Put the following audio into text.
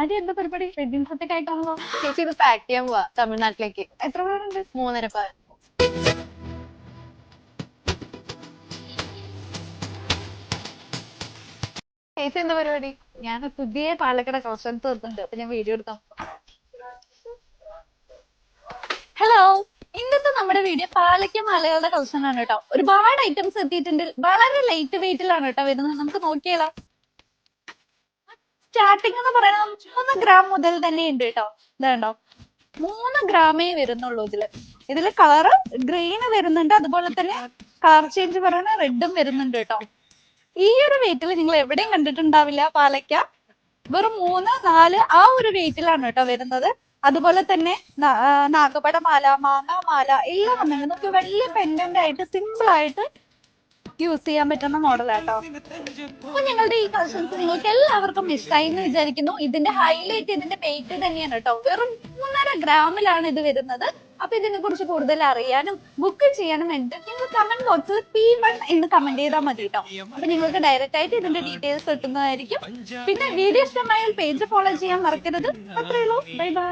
ആദ്യം എന്താ പരിപാടി? വെഡിങ് സെറ്റ് ആയിട്ടാണോ? ചേച്ചി ഇത് പാക്ക് ചെയ്യാൻ പോവാ തമിഴ്നാട്ടിലേക്ക്. എത്ര പേരുണ്ട്? മൂന്നര പേർ. ചേച്ചി എന്താ പരിപാടി? ഞാൻ പുതിയ പാലക്കാട് കളക്ഷൻസ് വരുന്നുണ്ട് അപ്പൊ ഞാൻ വീഡിയോ എടുക്കാം. ഹലോ ഇന്നത്തെ നമ്മുടെ വീഡിയോ പാലക്ക മലകളുടെ കൗസൺ ആണ് കേട്ടോ. ഒരുപാട് ഐറ്റംസ് എത്തിയിട്ടുണ്ട്. വളരെ ലൈറ്റ് വെയിറ്റിലാണ് കേട്ടോ വരുന്നത്. നമുക്ക് നോക്കിയാലോ സ്റ്റാർട്ടിംഗ് എന്ന് പറയുന്നത് മൂന്ന് ഗ്രാം മുതൽ തന്നെ ഉണ്ട് കേട്ടോ ഇതാണ്ടോ മൂന്ന് ഗ്രാമേ വരുന്നുള്ളൂ ഇതിൽ. ഇതിൽ കളറ് ഗ്രീന് വരുന്നുണ്ട്. അതുപോലെ തന്നെ കളർ ചേഞ്ച് പറയുന്ന റെഡും വരുന്നുണ്ട് കേട്ടോ. ഈ ഒരു വെയിറ്റിൽ നിങ്ങൾ എവിടെയും കണ്ടിട്ടുണ്ടാവില്ല പാലക്ക വെറും മൂന്ന് നാല് ആ ഒരു വെയിറ്റിലാണ് കേട്ടോ വരുന്നത്. അതുപോലെ തന്നെ നാഗപടമാല മാങ്ങാമാല മാല എല്ലാം വന്നിട്ടുണ്ട്. നമുക്ക് വലിയ പെൻഡന്റ് ആയിട്ട് സിമ്പിൾ ആയിട്ട് യൂസ് ചെയ്യാൻ പറ്റുന്ന മോഡലാട്ടോ അപ്പൊ ഞങ്ങളുടെ ഈ കളക്ഷൻസ് നിങ്ങൾക്ക് എല്ലാവർക്കും മിസ്സായി എന്ന് വിചാരിക്കുന്നു. ഇതിന്റെ ഹൈലൈറ്റ് ഇതിന്റെ വെയിറ്റ് തന്നെയാണ് കേട്ടോ. വെറും മൂന്നര ഗ്രാമിലാണ് ഇത് വരുന്നത്. അപ്പൊ ഇതിനെ കുറിച്ച് കൂടുതൽ അറിയാനും ബുക്ക് ചെയ്യാനും വേണ്ടിട്ട് നിങ്ങൾ കമന്റ് ബോക്സിൽ പി വൺ എന്ന് കമന്റ് ചെയ്താൽ മതി കേട്ടോ. അപ്പൊ നിങ്ങൾക്ക് ഡയറക്റ്റ് ആയിട്ട് ഇതിന്റെ ഡീറ്റെയിൽസ് കിട്ടുന്നതായിരിക്കും. പിന്നെ വീഡിയോ ഇഷ്ടമായാൽ പേജ് ഫോളോ ചെയ്യാൻ മറക്കരുത്. അത്രേ ഉള്ളൂ. Bye bye